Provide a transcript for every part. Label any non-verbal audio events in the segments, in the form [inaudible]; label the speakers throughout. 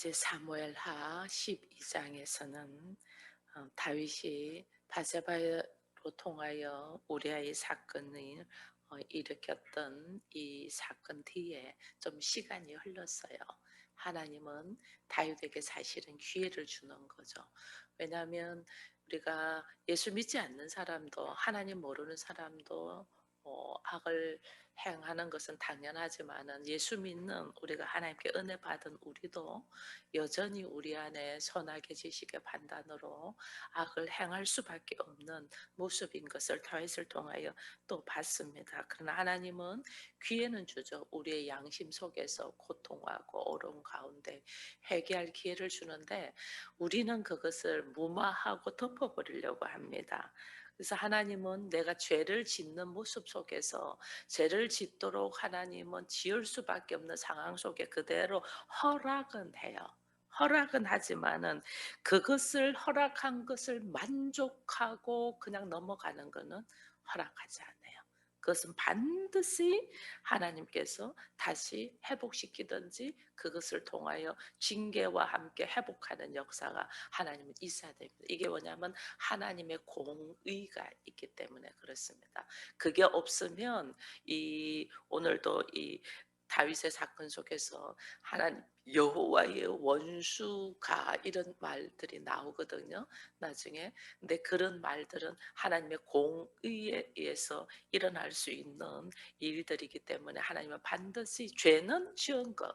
Speaker 1: 이제 사무엘하 12장에서는 어, 다윗이 바세바로 통하여 우리아의 사건을 어, 일으켰던 이 사건 뒤에 좀 시간이 흘렀어요. 하나님은 다윗에게 사실은 기회를 주는 거죠. 왜냐하면 우리가 예수 믿지 않는 사람도 하나님 모르는 사람도 어, 악을 행하는 것은 당연하지만은 예수 믿는 우리가 하나님께 은혜 받은 우리도 여전히 우리 안에 선하게 지식의 판단으로 악을 행할 수밖에 없는 모습인 것을 다윗을 통하여 또 봤습니다. 그러나 하나님은 기회는 주죠. 우리의 양심 속에서 고통하고 어려움 가운데 회개할 기회를 주는데 우리는 그것을 무마하고 덮어버리려고 합니다. 그래서 하나님은 내가 죄를 짓는 모습 속에서 죄를 짓도록 하나님은 지을 수밖에 없는 상황 속에 그대로 허락은 해요. 허락은 하지만은 그것을 허락한 것을 만족하고 그냥 넘어가는 것은 허락하지 않아요. 그것은 반드시 하나님께서 다시 회복시키든지 그것을 통하여 징계와 함께 회복하는 역사가 하나님은 있어야 됩니다. 이게 뭐냐면 하나님의 공의가 있기 때문에 그렇습니다. 그게 없으면 이 오늘도 이 다윗의 사건 속에서 하나님 여호와의 원수가 이런 말들이 나오거든요. 나중에 근데 그런 말들은 하나님의 공의에 의해서 일어날 수 있는 일들이기 때문에 하나님은 반드시 죄는 지은 것,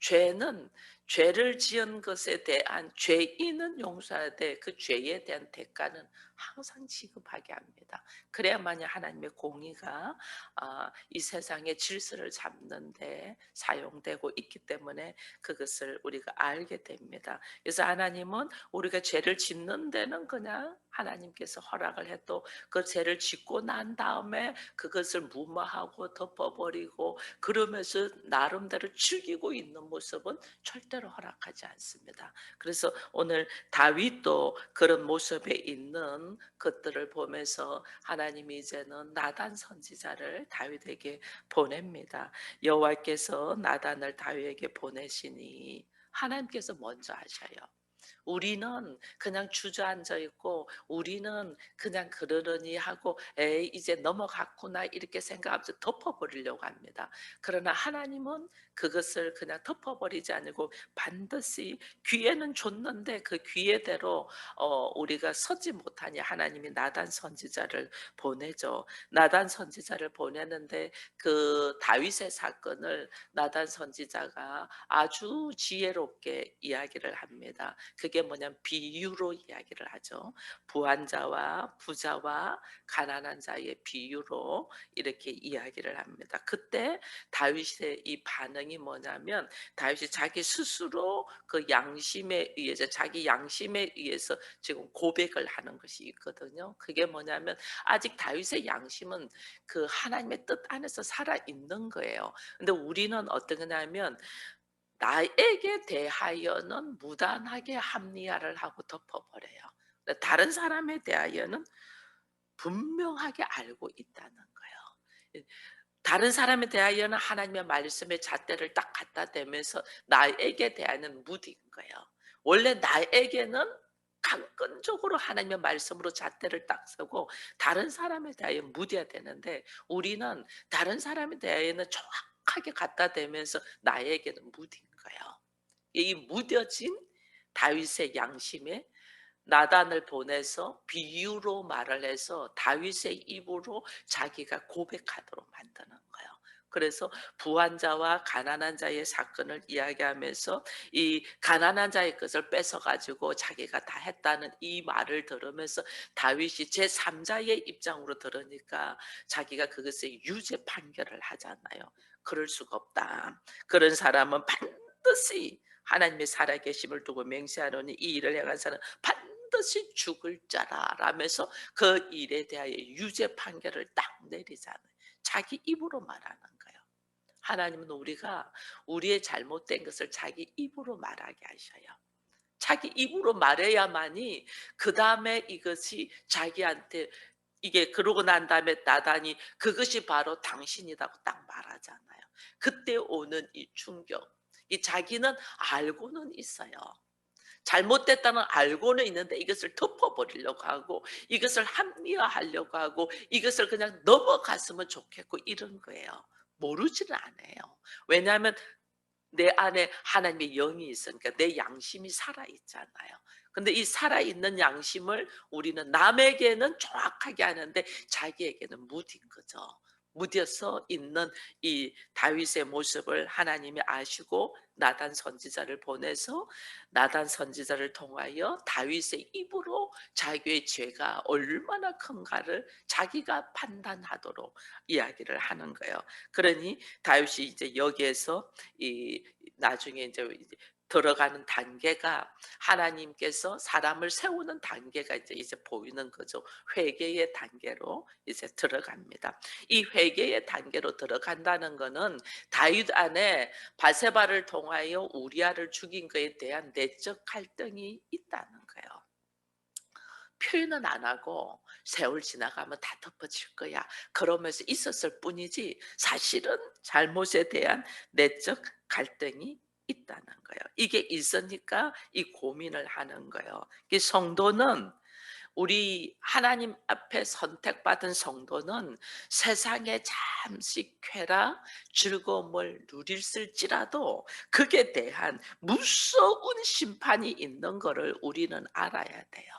Speaker 1: 죄는 죄를 지은 것에 대한 죄인은 용서하되 그 죄에 대한 대가는 항상 지급하게 합니다. 그래야만이 하나님의 공의가 아, 이 세상의 질서를 잡는데 사용되고 있기 때문에 그것을 우리가 알게 됩니다. 그래서 하나님은 우리가 죄를 짓는 데는 그냥 하나님께서 허락을 해도 그 죄를 짓고 난 다음에 그것을 무마하고 덮어버리고 그러면서 나름대로 즐기고 있는 모습은 절대로 허락하지 않습니다. 그래서 오늘 다윗도 그런 모습에 있는 것들을 보면서 하나님이 이제는 나단 선지자를 다윗에게 보냅니다. 여호와께서 나단을 다윗에게 보내 시니 하나님께서 먼저 하셔요. 우리는 그냥 주저앉아 있고 우리는 그냥 그러려니 하고 에이 이제 넘어갔구나 이렇게 생각하면서 덮어버리려고 합니다. 그러나 하나님은 그것을 그냥 덮어버리지 않고 반드시 귀에는 줬는데 그 귀에대로 어, 우리가 서지 못하니 하나님이 나단 선지자를 보내죠. 나단 선지자를 보내는데 그 다윗의 사건을 나단 선지자가 아주 지혜롭게 이야기를 합니다. 그게 뭐냐면 비유로 이야기를 하죠. 부한자와 부자와 가난한 자의 비유로 이렇게 이야기를 합니다. 그때 다윗의 이 반응이 뭐냐면 다윗이 자기 스스로 그 양심에 의해서 자기 양심에 의해서 지금 고백을 하는 것이 있거든요. 그게 뭐냐면 아직 다윗의 양심은 그 하나님의 뜻 안에서 살아 있는 거예요. 근데 우리는 어떤 거냐면 나에게 대하여는 무단하게 합리화를 하고 덮어버려요. 다른 사람에 대하여는 분명하게 알고 있다는 거예요. 다른 사람에 대하여는 하나님의 말씀의 잣대를 딱 갖다 대면서 나에게 대하여는 무딘 거예요. 원래 나에게는 강건적으로 하나님의 말씀으로 잣대를 딱 서고 다른 사람에 대하여 무뎌야 되는데 우리는 다른 사람에 대하여는 정확하게 갖다 대면서 나에게는 무딘 거예요. 이 무뎌진 다윗의 양심에 나단을 보내서 비유로 말을 해서 다윗의 입으로 자기가 고백하도록 만드는 거예요. 그래서 부한 자와 가난한 자의 사건을 이야기하면서 이 가난한 자의 것을 뺏어 가지고 자기가 다 했다는 이 말을 들으면서 다윗이 제 3자의 입장으로 들으니까 자기가 그것에 유죄 판결을 하잖아요. 그럴 수가 없다. 그런 사람은 반 드시 하나님의 살아계심을 두고 맹세하노니 이 일을 행한 사람은 반드시 죽을 자라 라면서 그 일에 대하여 유죄 판결을 딱 내리잖아요. 자기 입으로 말하는 거예요. 하나님은 우리가 우리의 잘못된 것을 자기 입으로 말하게 하셔요. 자기 입으로 말해야만이 그 다음에 이것이 자기한테 이게 그러고 난 다음에 나단이 그것이 바로 당신이라고 딱 말하잖아요. 그때 오는 이 충격. 이 자기는 알고는 있어요. 잘못됐다는 알고는 있는데 이것을 덮어버리려고 하고 이것을 합리화하려고 하고 이것을 그냥 넘어갔으면 좋겠고 이런 거예요. 모르지는 않아요. 왜냐하면 내 안에 하나님의 영이 있으니까 내 양심이 살아 있잖아요. 근데 이 살아 있는 양심을 우리는 남에게는 정확하게 하는데 자기에게는 무딘 거죠. 무뎌서 있는 이 다윗의 모습을 하나님이 아시고 나단 선지자를 보내서 나단 선지자를 통하여 다윗의 입으로 자기의 죄가 얼마나 큰가를 자기가 판단하도록 이야기를 하는 거예요. 그러니 다윗이 이제 여기에서 이 나중에 이제 들어가는 단계가 하나님께서 사람을 세우는 단계가 이제 이제 보이는 거죠. 회개의 단계로 이제 들어갑니다. 이 회개의 단계로 들어간다는 거는 다윗 안에 바세바를 통하여 우리아를 죽인 것에 대한 내적 갈등이 있다는 거예요. 표현은 안 하고 세월 지나가면 다 덮어질 거야. 그러면서 있었을 뿐이지 사실은 잘못에 대한 내적 갈등이 있다는 거예요. 이게 있으니까 이 고민을 하는 거예요. 이 성도는 우리 하나님 앞에 선택받은 성도는 세상에 잠시 쾌락, 즐거움을 누릴을지라도 그게 대한 무서운 심판이 있는 것을 우리는 알아야 돼요.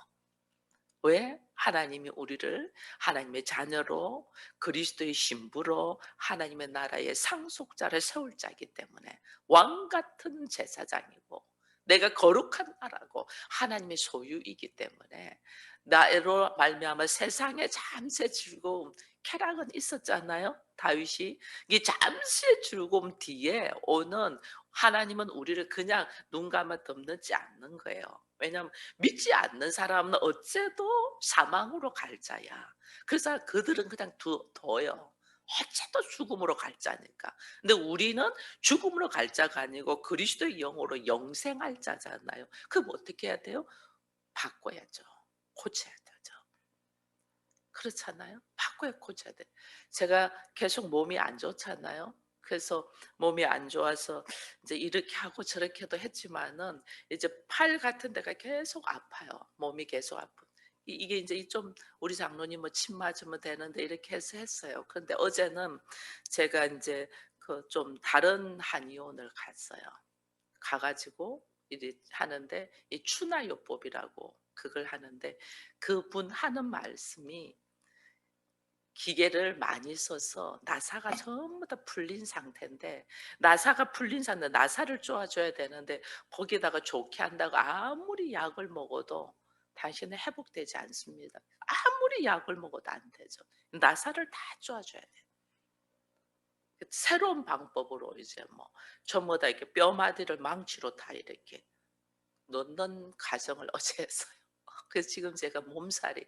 Speaker 1: 왜? 하나님이 우리를 하나님의 자녀로 그리스도의 신부로 하나님의 나라의 상속자를 세울 자이기 때문에 왕 같은 제사장이고 내가 거룩한 나라고 하나님의 소유이기 때문에 나로 말미암아 세상에 잠시 즐거움 쾌락은 있었잖아요. 다윗이 이 잠시의 즐거움 뒤에 오는 하나님은 우리를 그냥 눈 감아 덮는지 않는 거예요. 왜냐하면 믿지 않는 사람은 어째도 사망으로 갈 자야. 그래서 그들은 그냥 두, 둬요. 어째도 죽음으로 갈 자니까. 근데 우리는 죽음으로 갈 자가 아니고 그리스도의 영으로 영생할 자잖아요. 그럼 어떻게 해야 돼요? 바꿔야죠. 고쳐야 되죠. 그렇잖아요. 바꿔야 고쳐야 돼. 제가 계속 몸이 안 좋잖아요. 그래서 몸이 안 좋아서 이제 이렇게 하고 저렇게도 했지만은 이제 팔 같은 데가 계속 아파요. 몸이 계속 아프. 이- 이게 이제 좀 우리 장로님 뭐 침 맞으면 되는데 이렇게 해서 했어요. 그런데 어제는 제가 이제 그 좀 다른 한의원을 갔어요. 가가지고 이제 하는데 이 추나요법이라고 그걸 하는데 그분 하는 말씀이 기계를 많이 써서 나사가 전부 다 풀린 상태인데 나사가 풀린 상태 나사를 쪼아줘야 되는데 거기다가 좋게 한다고 아무리 약을 먹어도 당신은 회복되지 않습니다. 아무리 약을 먹어도 안 되죠. 나사를 다 쪼아줘야 돼요. 새로운 방법으로 이제 뭐 전부 다 이렇게 뼈마디를 망치로 다 이렇게 넣는 과정을 [laughs] 어제 했어요. 그래서 지금 제가 몸살이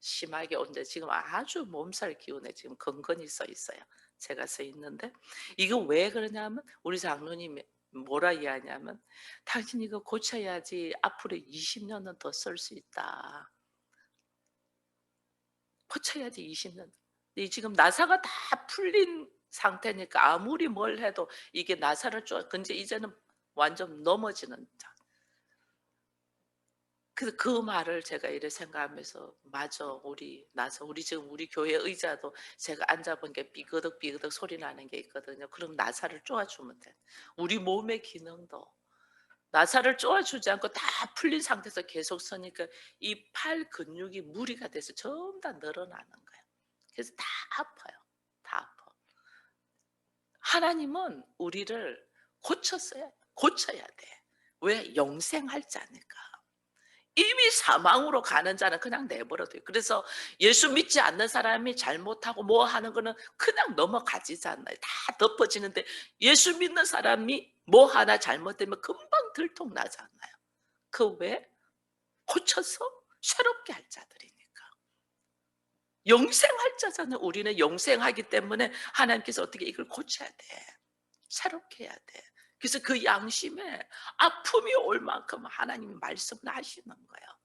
Speaker 1: 심하게 온데 지금 아주 몸살 기운에 지금 건건히 써 있어요. 제가 써 있는데 이거 왜 그러냐면 우리 장로님이 뭐라 이야기하냐면 당신 이거 고쳐야지 앞으로 20년은 더 쓸 수 있다. 고쳐야지 20년. 이 지금 나사가 다 풀린 상태니까 아무리 뭘 해도 이게 나사를 쪼 근데 이제는 완전 넘어지는 자. 그래서 그 말을 제가 이래 생각하면서 맞아 우리 나서 우리 지금 우리 교회 의자도 제가 앉아본 게 삐그덕 삐그덕 소리 나는 게 있거든요. 그럼 나사를 쪼아주면 돼. 우리 몸의 기능도 나사를 쪼아주지 않고 다 풀린 상태에서 계속 서니까 이 팔 근육이 무리가 돼서 전부 다 늘어나는 거예요. 그래서 다 아파요. 다 아파. 하나님은 우리를 고쳤어야 고쳐야 돼. 왜 영생할 자니까. 이미 사망으로 가는 자는 그냥 내버려둬요. 그래서 예수 믿지 않는 사람이 잘못하고 뭐 하는 거는 그냥 넘어가지잖아요. 다 덮어지는데 예수 믿는 사람이 뭐 하나 잘못되면 금방 들통나잖아요. 그 왜? 고쳐서 새롭게 할 자들이니까. 영생할 자잖아요. 우리는 영생하기 때문에 하나님께서 어떻게 이걸 고쳐야 돼. 새롭게 해야 돼. 그래서 그 양심에 아픔이 올 만큼 하나님이 말씀을 하시는 거예요.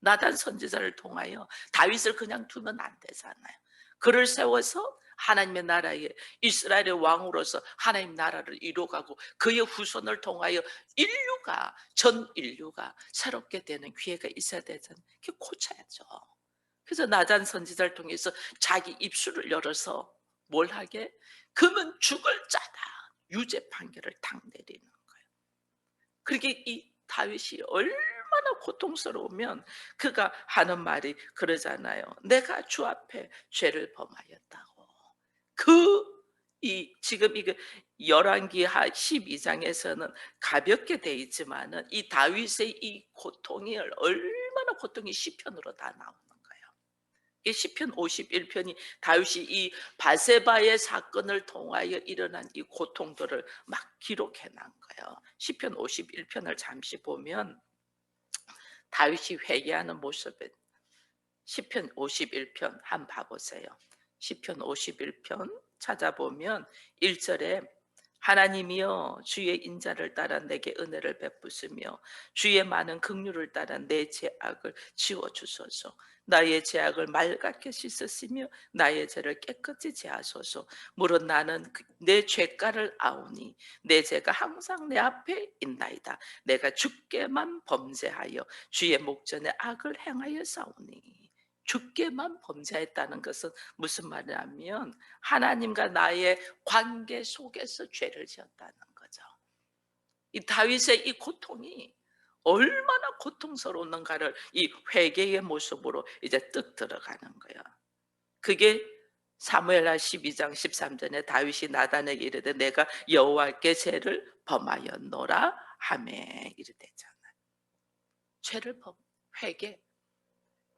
Speaker 1: 나단 선지자를 통하여 다윗을 그냥 두면 안 되잖아요. 그를 세워서 하나님의 나라에 이스라엘의 왕으로서 하나님 나라를 이루어가고 그의 후손을 통하여 인류가 전 인류가 새롭게 되는 기회가 있어야 되잖아요. 그게 고쳐야죠. 그래서 나잔 선지자를 통해서 자기 입술을 열어서 뭘 하게? 그는 죽을 자다. 유죄 판결을 탁 내리는 거예요. 그렇게 이 다윗이 얼마나 고통스러우면 그가 하는 말이 그러잖아요. 내가 주 앞에 죄를 범하였다고. 그 이 지금 이거 열왕기 하 12장에서는 가볍게 돼 있지만은 이 다윗의 이 고통이 얼마나 고통이 시편으로 다. 이 시편 51편이 다윗이 이 바세바의 사건을 통하여 일어난 이 고통들을 막 기록해 난 거예요. 시편 51편을 잠시 보면 다윗이 회개하는 모습을 시편 51편 한 봐보세요. 시편 51편 찾아보면 1절에 하나님이여 주의 인자를 따라 내게 은혜를 베푸시며 주의 많은 긍휼을 따라 내 죄악을 지워 주소서. 나의 죄악을 맑게 씻으시며 나의 죄를 깨끗이 제하소서. 물론 나는 그- 내 죄가를 아오니 내 죄가 항상 내 앞에 있나이다. 내가 주께만 범죄하여 주의 목전에 악을 행하여 싸우니 주께만 범죄했다는 것은 무슨 말이냐면 하나님과 나의 관계 속에서 죄를 지었다는 거죠. 이 다윗의 이 고통이 얼마나 고통스러웠는가를 이 회개의 모습으로 이제 뜻 들어가는 거예요. 그게 사무엘하 12장 13절에 다윗이 나단에게 이르되 내가 여호와께 죄를 범하였노라 하매 이르되잖아요. 죄를 범 회개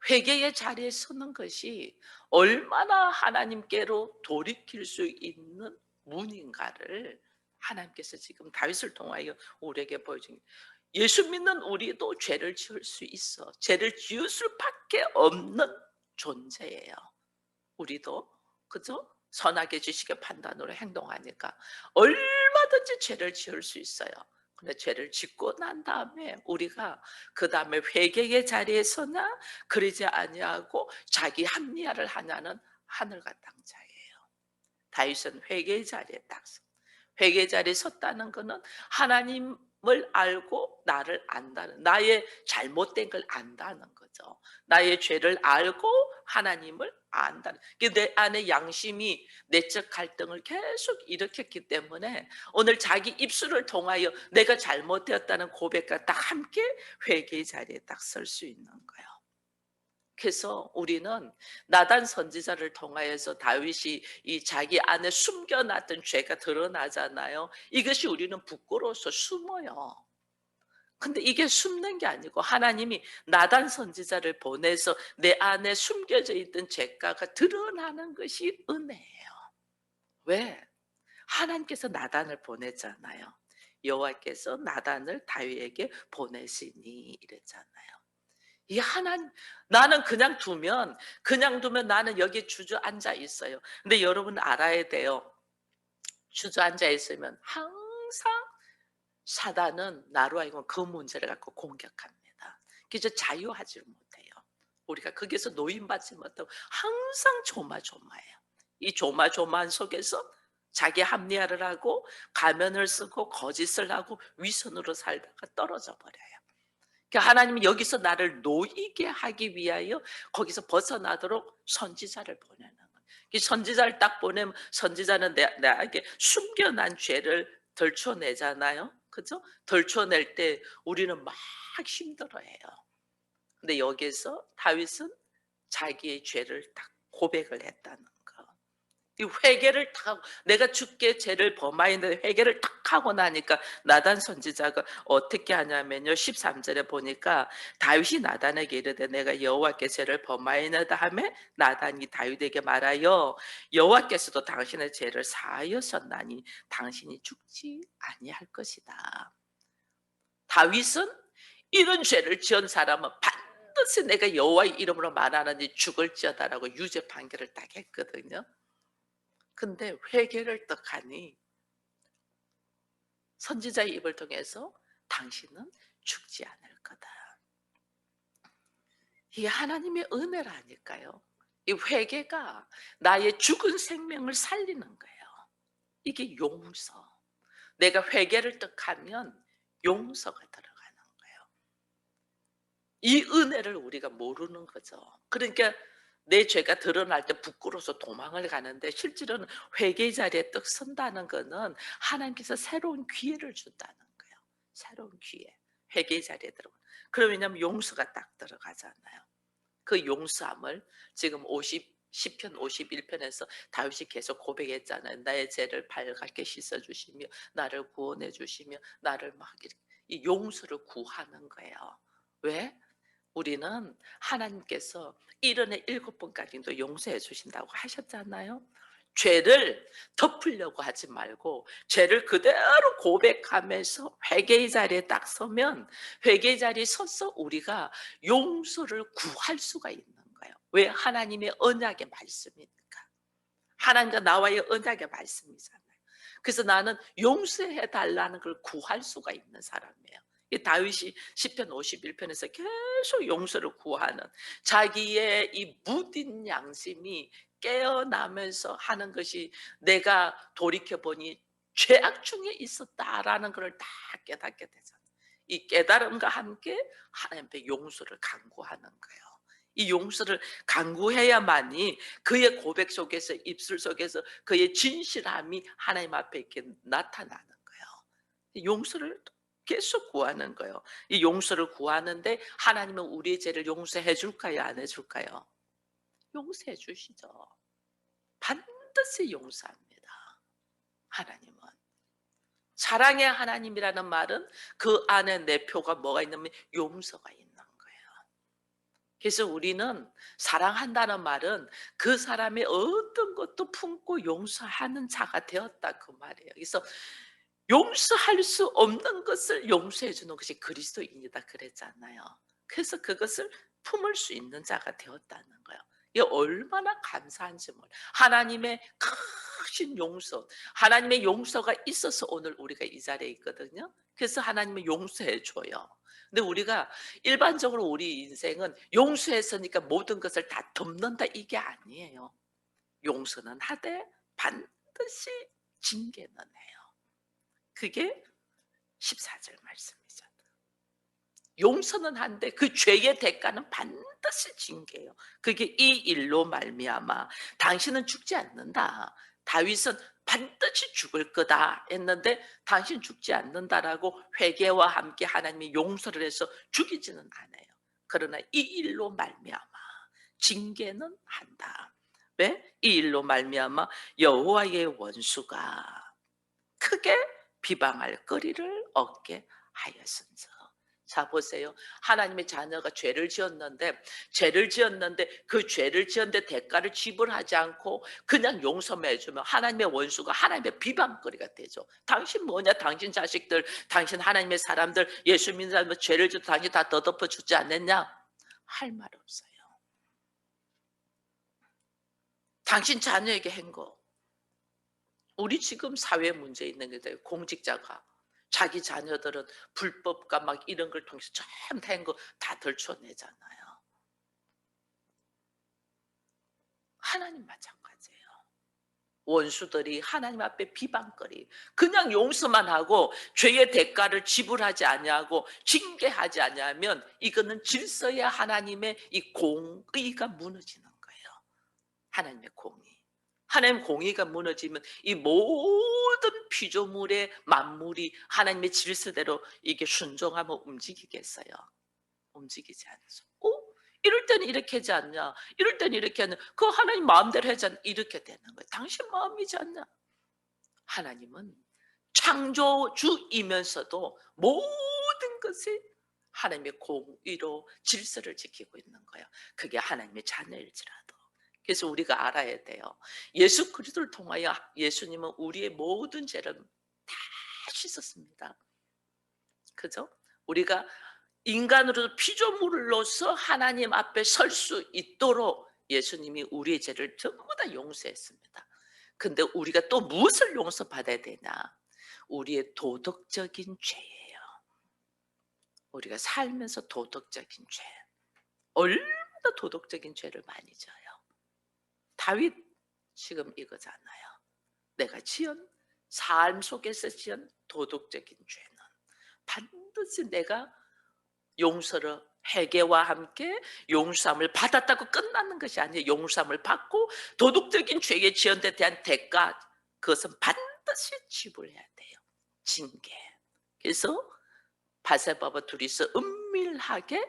Speaker 1: 회개의 자리에 서는 것이 얼마나 하나님께로 돌이킬 수 있는 문인가를 하나님께서 지금 다윗을 통하여 우리에게 보여준. 예수 믿는 우리도 죄를 지을 수 있어. 죄를 지을 수밖에 없는 존재예요. 우리도 그죠? 선하게 지식의 판단으로 행동하니까 얼마든지 죄를 지을 수 있어요. 근데 죄를 짓고 난 다음에 우리가 그 다음에 회개의 자리에 서나 그러지 아니하고 자기 합리화를 하냐는 하늘과 땅 차이예요. 다윗은 회개의 자리에 딱 서. 회개의 자리에 섰다는 것은 하나님 을 알고 나를 안다는 나의 잘못된 걸 안다는 거죠. 나의 죄를 알고 하나님을 안다는 내 안에 양심이 내적 갈등을 계속 일으켰기 때문에 오늘 자기 입술을 통하여 내가 잘못되었다는 고백과 딱 함께 회개의 자리에 딱 설 수 있는 거예요. 그래서 우리는 나단 선지자를 통하여서 다윗이 이 자기 안에 숨겨놨던 죄가 드러나잖아요. 이것이 우리는 부끄러워서 숨어요. 근데 이게 숨는 게 아니고 하나님이 나단 선지자를 보내서 내 안에 숨겨져 있던 죄가가 드러나는 것이 은혜예요. 왜? 하나님께서 나단을 보냈잖아요. 여호와께서 나단을 다윗에게 보내시니 이랬잖아요. 이 하나님 나는 그냥 두면 그냥 두면 나는 여기 주저앉아 있어요. 근데 여러분 알아야 돼요. 주저앉아 있으면 항상 사단은 나로 하여금 그 문제를 갖고 공격합니다. 그래서 자유하지 못해요. 우리가 거기서 노인받지 못하고 항상 조마조마해요. 이 조마조마한 속에서 자기 합리화를 하고 가면을 쓰고 거짓을 하고 위선으로 살다가 떨어져 버려요. 그러니까 하나님이 여기서 나를 놓이게 하기 위하여 거기서 벗어나도록 선지자를 보내는 거예요. 이 선지자를 딱 보내면 선지자는 내, 나에게 숨겨난 죄를 덜쳐내잖아요. 그죠? 덜쳐낼 때 우리는 막 힘들어해요. 근데 여기서 다윗은 자기의 죄를 딱 고백을 했다는 거. 이 회개를 딱 하고 내가 죽게 죄를 범하였는데 회개를 딱 하고 나니까 나단 선지자가 어떻게 하냐면요. 13절에 보니까 다윗이 나단에게 이르되 내가 여호와께 죄를 범하였나다 하매 나단이 다윗에게 말하여 여호와께서도 당신의 죄를 사하였었나니 당신이 죽지 아니할 것이다. 다윗은 이런 죄를 지은 사람은 반드시 내가 여호와의 이름으로 말하느니 죽을지어다라고 유죄 판결을 딱 했거든요. 근데 회개를 떡 하니 선지자의 입을 통해서 당신은 죽지 않을 거다. 이게 하나님의 은혜라니까요. 이 회개가 나의 죽은 생명을 살리는 거예요. 이게 용서. 내가 회개를 뜻하면 용서가 들어가는 거예요. 이 은혜를 우리가 모르는 거죠. 그러니까 내 죄가 드러날 때 부끄러워서 도망을 가는데 실제로는 회개 자리에 떡 선다는 거는 하나님께서 새로운 기회를 준다는 거예요. 새로운 기회. 회개 자리에 들어가. 그럼 왜냐면 용서가 딱 들어가잖아요. 그 용서함을 지금 50 10편 51편에서 다윗이 계속 고백했잖아요. 나의 죄를 발갛게 씻어 주시며 나를 구원해 주시며 나를 막 이 용서를 구하는 거예요. 왜? 우리는 하나님께서 일흔에 일곱 번까지도 용서해 주신다고 하셨잖아요. 죄를 덮으려고 하지 말고 죄를 그대로 고백하면서 회개의 자리에 딱 서면 회개의 자리에 서서 우리가 용서를 구할 수가 있는 거예요. 왜 하나님의 언약의 말씀이니까. 하나님과 나와의 언약의 말씀이잖아요. 그래서 나는 용서해 달라는 걸 구할 수가 있는 사람이에요. 이 다윗이 시편 51편에서 계속 용서를 구하는 자기의 이 무딘 양심이 깨어나면서 하는 것이 내가 돌이켜 보니 죄악 중에 있었다라는 것을 다 깨닫게 되잖아요. 이 깨달음과 함께 하나님 앞에 용서를 간구하는 거예요. 이 용서를 간구해야만이 그의 고백 속에서 입술 속에서 그의 진실함이 하나님 앞에 이렇게 나타나는 거예요. 용서를 계속 구하는 거예요. 이 용서를 구하는데 하나님은 우리의 죄를 용서해 줄까요? 안 해줄까요? 용서해 주시죠. 반드시 용서합니다. 하나님은. 사랑의 하나님이라는 말은 그 안에 내 표가 뭐가 있냐면 용서가 있는 거예요. 그래서 우리는 사랑한다는 말은 그 사람의 어떤 것도 품고 용서하는 자가 되었다 그 말이에요. 그래서 용서할 수 없는 것을 용서해 주는 것이 그리스도인이다 그랬잖아요. 그래서 그것을 품을 수 있는 자가 되었다는 거예요. 이게 얼마나 감사한지 몰라. 하나님의 크신 용서, 하나님의 용서가 있어서 오늘 우리가 이 자리에 있거든요. 그래서 하나님은 용서해 줘요. 근데 우리가 일반적으로 우리 인생은 용서했으니까 모든 것을 다 덮는다 이게 아니에요. 용서는 하되 반드시 징계는 해요. 그게 14절 말씀이죠. 용서는 한데 그 죄의 대가는 반드시 징계예요. 그게 이 일로 말미암아 당신은 죽지 않는다. 다윗은 반드시 죽을 거다 했는데 당신 죽지 않는다라고 회개와 함께 하나님이 용서를 해서 죽이지는 않아요. 그러나 이 일로 말미암아 징계는 한다. 왜? 이 일로 말미암아 여호와의 원수가 크게 비방할 거리를 얻게 하였은즉 자 보세요. 하나님의 자녀가 죄를 지었는데 죄를 지었는데 그 죄를 지었는데 대가를 지불하지 않고 그냥 용서만 해주면 하나님의 원수가 하나님의 비방거리가 되죠. 당신 뭐냐? 당신 자식들, 당신 하나님의 사람들, 예수 믿는 사람들 죄를 지어 당신 다 더덮어 주지 않았냐? 할 말 없어요. 당신 자녀에게 한 거. 우리 지금 사회 문제 있는 게 돼요. 공직자가 자기 자녀들은 불법과 막 이런 걸 통해서 잘못한 거다 덜쳐내잖아요. 하나님 마찬가지예요. 원수들이 하나님 앞에 비방거리 그냥 용서만 하고 죄의 대가를 지불하지 아니하고 징계하지 아니하면 이거는 질서야 하나님의 이 공의가 무너지는 거예요. 하나님의 공의. 하나님 공의가 무너지면 이 모든 피조물의 만물이 하나님의 질서대로 이게 순종하면 움직이겠어요? 움직이지 않아서. 어? 이럴 때는 이렇게 하지 않냐? 이럴 때는 이렇게 하냐? 그 하나님 마음대로 하지 않냐? 이렇게 되는 거예요. 당신 마음이지 않냐? 하나님은 창조주이면서도 모든 것을 하나님의 공의로 질서를 지키고 있는 거예요. 그게 하나님의 자녀일지라도. 그래서 우리가 알아야 돼요. 예수 그리스도를 통하여 예수님은 우리의 모든 죄를 다 씻었습니다. 그죠? 우리가 인간으로 피조물로서 하나님 앞에 설 수 있도록 예수님이 우리의 죄를 전부 다 용서했습니다. 근데 우리가 또 무엇을 용서받아야 되냐? 우리의 도덕적인 죄예요. 우리가 살면서 도덕적인 죄. 얼마나 도덕적인 죄를 많이 져요. 다윗 지금 이거잖아요. 내가 지은 삶 속에서 지은 도덕적인 죄는 반드시 내가 용서를 회개와 함께 용서함을 받았다고 끝나는 것이 아니에요. 용서함을 받고 도덕적인 죄의 지연에 대한 대가 그것은 반드시 지불해야 돼요. 징계. 그래서 바세바와 둘이서 은밀하게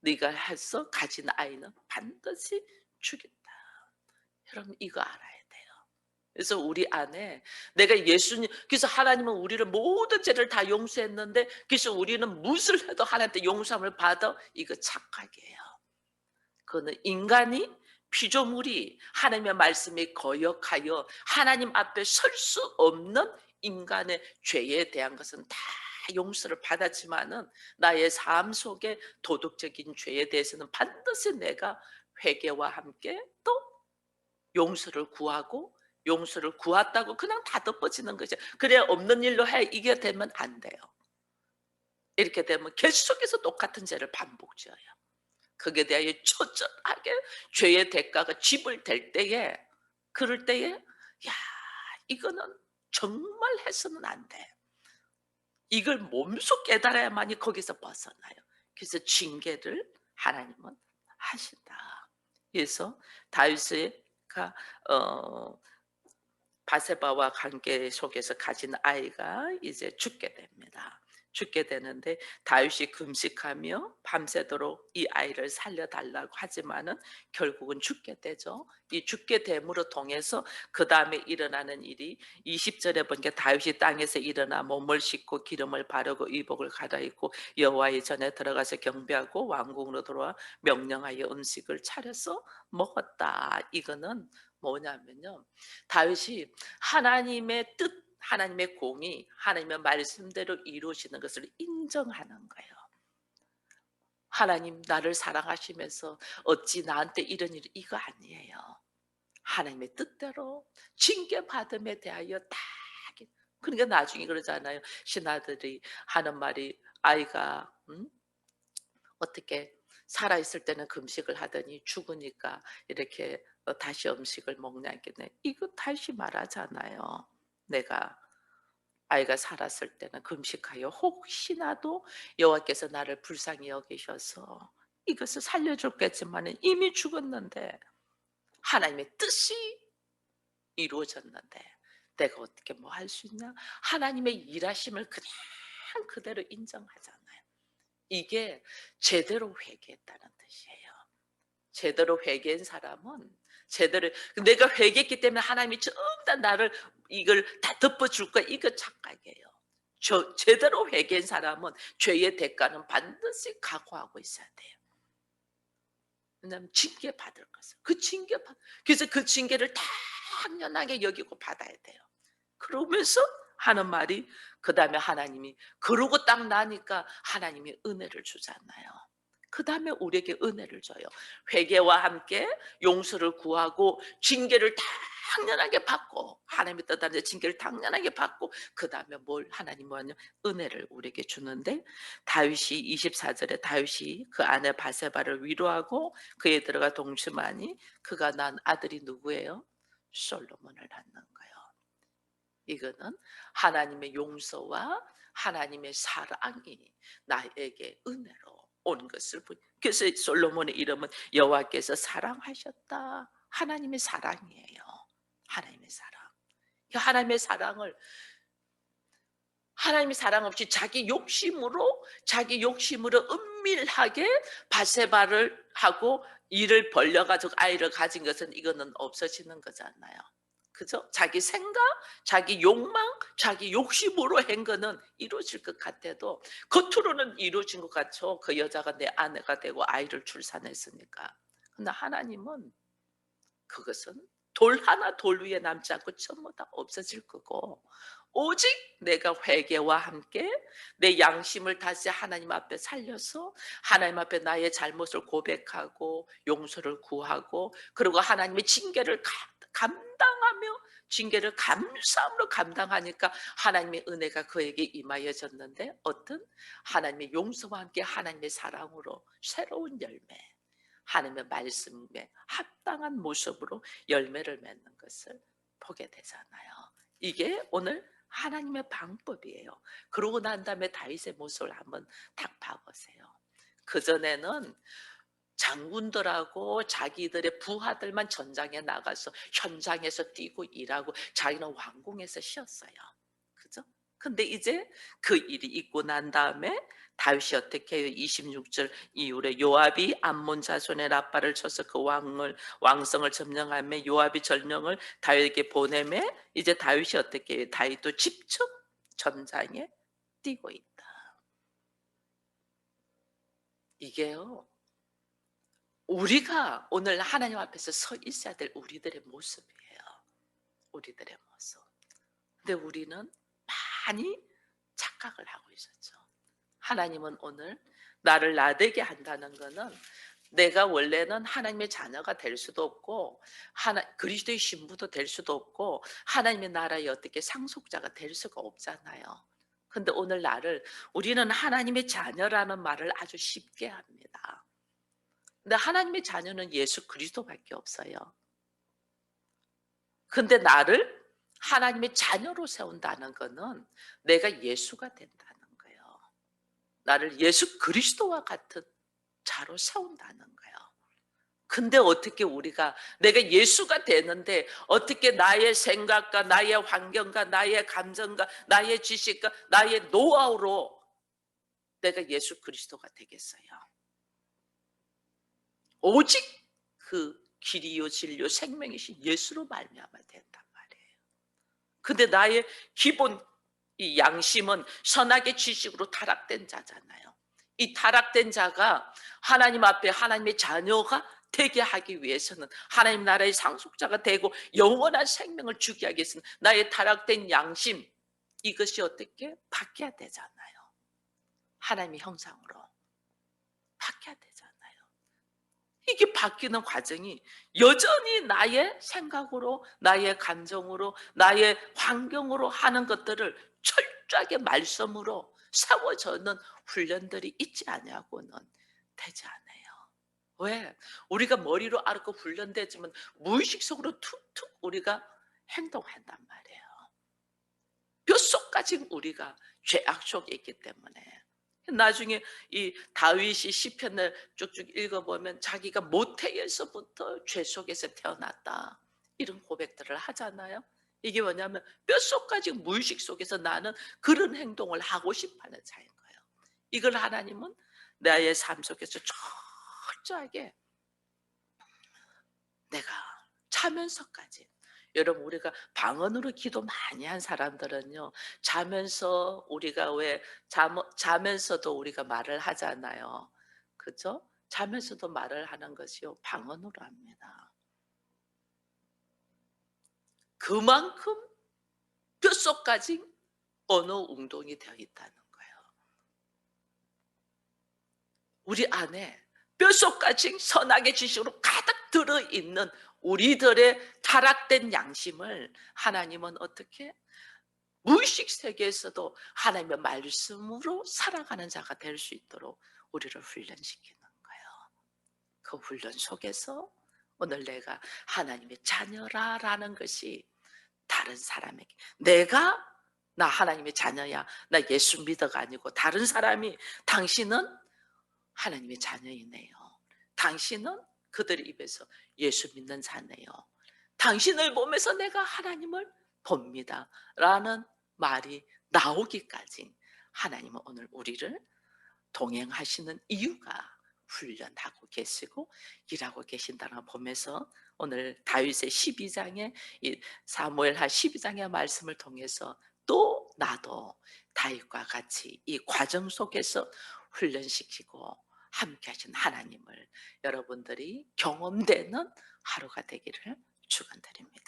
Speaker 1: 네가 해서 가진 아이는 반드시 죽인다. 여러분 이거 알아야 돼요. 그래서 우리 안에 내가 예수님 그래서 하나님은 우리를 모든 죄를 다 용서했는데 그래서 우리는 무엇을 해도 하나님한테 용서함을 받아 이거 착각이에요. 그거는 인간이 피조물이 하나님의 말씀에 거역하여 하나님 앞에 설 수 없는 인간의 죄에 대한 것은 다 용서를 받았지만은 나의 삶 속에 도덕적인 죄에 대해서는 반드시 내가 회개와 함께 또 용서를 구하고 용서를 구했다고 그냥 다 덮어지는 거죠. 그래 없는 일로 해 이게 되면 안 돼요. 이렇게 되면 계속해서 똑같은 죄를 반복 지어요. 거기에 대하여 초절하게 죄의 대가가 지불될 때에 그럴 때에 야 이거는 정말 해서는 안 돼. 이걸 몸소 깨달아야만이 거기서 벗어나요. 그래서 징계를 하나님은 하신다. 그래서 다윗 이가 어, 바세바와 관계 속에서 가진 아이가 이제 죽게 됩니다. 죽게 되는데 다윗이 금식하며 밤새도록 이 아이를 살려달라고 하지만은 결국은 죽게 되죠. 이 죽게 됨으로 통해서 그 다음에 일어나는 일이 20절에 보니까 다윗이 땅에서 일어나 몸을 씻고 기름을 바르고 의복을 갈아입고 여호와의 전에 들어가서 경배하고 왕궁으로 돌아와 명령하여 음식을 차려서 먹었다. 이거는 뭐냐면요. 다윗이 하나님의 뜻 하나님의 공이 하나님의 말씀대로 이루어지는 것을 인정하는 거예요. 하나님 나를 사랑하시면서 어찌 나한테 이런 일 이거 아니에요. 하나님의 뜻대로 징계 받음에 대하여 다 그러니까 나중에 그러잖아요. 신하들이 하는 말이 아이가 음? 어떻게 살아 있을 때는 금식을 하더니 죽으니까 이렇게 어, 다시 음식을 먹냐. 이거 다시 말하잖아요. 내가 아이가 살았을 때는 금식하여 혹시나도 여호와께서 나를 불쌍히 여기셔서 이것을 살려줬겠지만 이미 죽었는데 하나님의 뜻이 이루어졌는데 내가 어떻게 뭐 할 수 있냐? 하나님의 일하심을 그냥 그대로 인정하잖아요. 이게 제대로 회개했다는 뜻이에요. 제대로 회개한 사람은 제대로 내가 회개했기 때문에 하나님이 전부 다 나를 이걸 다 덮어줄 거야. 이거 착각이에요. 저, 제대로 회개한 사람은 죄의 대가는 반드시 각오하고 있어야 돼요. 왜냐하면 징계 받을 것을 그 징계 받 그래서 그 징계를 당연하게 여기고 받아야 돼요. 그러면서 하는 말이 그 다음에 하나님이 그러고 딱 나니까 하나님이 은혜를 주잖아요. 그 다음에 우리에게 은혜를 줘요. 회개와 함께 용서를 구하고 징계를 당연하게 받고 하나님의 뜻하는 징계를 당연하게 받고 그 다음에 뭘 하나님 뭐냐 은혜를 우리에게 주는데 다윗이 24절에 다윗이 그 아내 바세바를 위로하고 그에 들어가 동심하니 그가 난 아들이 누구예요? 솔로몬을 낳는 거예요. 이거는 하나님의 용서와 하나님의 사랑이 나에게 은혜로 온 것을 보. 그래서 솔로몬의 이름은 여호와께서 사랑하셨다. 하나님의 사랑이에요. 하나님의 사랑. 하나님의 사랑을 하나님의 사랑 없이 자기 욕심으로 자기 욕심으로 은밀하게 바세바를 하고 일을 벌려가지고 아이를 가진 것은 이거는 없어지는 거잖아요. 그죠? 자기 생각, 자기 욕망, 자기 욕심으로 한 거는 이루어질 것 같아도 겉으로는 이루어진 것 같죠. 그 여자가 내 아내가 되고 아이를 출산했으니까. 근데 하나님은 그것은 돌 하나 돌 위에 남지 않고 전부 다 없어질 거고 오직 내가 회개와 함께 내 양심을 다시 하나님 앞에 살려서 하나님 앞에 나의 잘못을 고백하고 용서를 구하고 그리고 하나님의 징계를 감당하며 징계를 감사함으로 감당하니까 하나님의 은혜가 그에게 임하여졌는데 어떤 하나님의 용서와 함께 하나님의 사랑으로 새로운 열매 하나님의 말씀에 합당한 모습으로 열매를 맺는 것을 보게 되잖아요. 이게 오늘 하나님의 방법이에요. 그러고 난 다음에 다윗의 모습을 한번 딱 봐보세요. 그 전에는 장군들하고 자기들의 부하들만 전장에 나가서 현장에서 뛰고 일하고 자기는 왕궁에서 쉬었어요. 그죠? 근데 이제 그 일이 있고 난 다음에 다윗이 어떻게 해요? 26절 이후에 요압이 암몬 자손의 라빠를 쳐서 그 왕을 왕성을 점령하며 요압이 전령을 다윗에게 보내매 이제 다윗이 어떻게 해요? 다윗도 직접 전장에 뛰고 있다. 이게요. 우리가 오늘 하나님 앞에서 서 있어야 될 우리들의 모습이에요. 우리들의 모습. 근데 우리는 많이 착각을 하고 있었죠. 하나님은 오늘 나를 나되게 한다는 것은 내가 원래는 하나님의 자녀가 될 수도 없고 하나 그리스도의 신부도 될 수도 없고 하나님의 나라의 어떻게 상속자가 될 수가 없잖아요. 근데 오늘 나를 우리는 하나님의 자녀라는 말을 아주 쉽게 합니다. 근데 하나님의 자녀는 예수 그리스도밖에 없어요. 근데 나를 하나님의 자녀로 세운다는 것은 내가 예수가 된다는 거예요. 나를 예수 그리스도와 같은 자로 세운다는 거예요. 근데 어떻게 우리가 내가 예수가 되는데 어떻게 나의 생각과 나의 환경과 나의 감정과 나의 지식과 나의 노하우로 내가 예수 그리스도가 되겠어요? 오직 그 길이요 진리요 생명이신 예수로 말미암아 된단 말이에요. 근데 나의 기본 이 양심은 선악의 지식으로 타락된 자잖아요. 이 타락된 자가 하나님 앞에 하나님의 자녀가 되게 하기 위해서는 하나님 나라의 상속자가 되고 영원한 생명을 주게 위해서는 나의 타락된 양심 이것이 어떻게 바뀌어야 되잖아요. 하나님의 형상으로 바뀌어야 되잖아요. 이게 바뀌는 과정이 여전히 나의 생각으로, 나의 감정으로, 나의 환경으로 하는 것들을 철저하게 말씀으로 세워져는 훈련들이 있지 않냐고는 되지 않아요. 왜? 우리가 머리로 알고 훈련되지만 무의식 속으로 툭툭 우리가 행동한단 말이에요. 뼛속까지 우리가 죄악 속에 있기 때문에 나중에 이 다윗이 시편을 쭉쭉 읽어보면 자기가 모태에서부터 죄 속에서 태어났다 이런 고백들을 하잖아요. 이게 뭐냐면 뼛속까지 무의식 속에서 나는 그런 행동을 하고 싶어하는 자인 거예요. 이걸 하나님은 나의 삶 속에서 철저하게 내가 자면서까지 여러분 우리가 방언으로 기도 많이 한 사람들은요 자면서 우리가 왜 잠, 자면서도 우리가 말을 하잖아요. 그죠? 자면서도 말을 하는 것이요 방언으로 합니다. 그만큼 뼛속까지 언어 운동이 되어 있다는 거예요. 우리 안에 뼛속까지 선악의 지식으로 가득 들어있는 우리들의 타락된 양심을 하나님은 어떻게 무의식 세계에서도 하나님의 말씀으로 살아가는 자가 될 수 있도록 우리를 훈련시키는 거예요. 그 훈련 속에서 오늘 내가 하나님의 자녀라라는 것이 다른 사람에게 내가 나 하나님의 자녀야 나 예수 믿어가 아니고 다른 사람이 당신은 하나님의 자녀이네요. 당신은 그들 입에서 예수 믿는 자네요. 당신을 보면서 내가 하나님을 봅니다. 라는 말이 나오기까지 하나님은 오늘 우리를 동행하시는 이유가 훈련하고 계시고 일하고 계신다는 걸 보면서 오늘 다윗의 12장의 이 사무엘하 12장의 말씀을 통해서 또 나도 다윗과 같이 이 과정 속에서 훈련시키고 함께 하신 하나님을 여러분들이 경험되는 하루가 되기를 축원드립니다.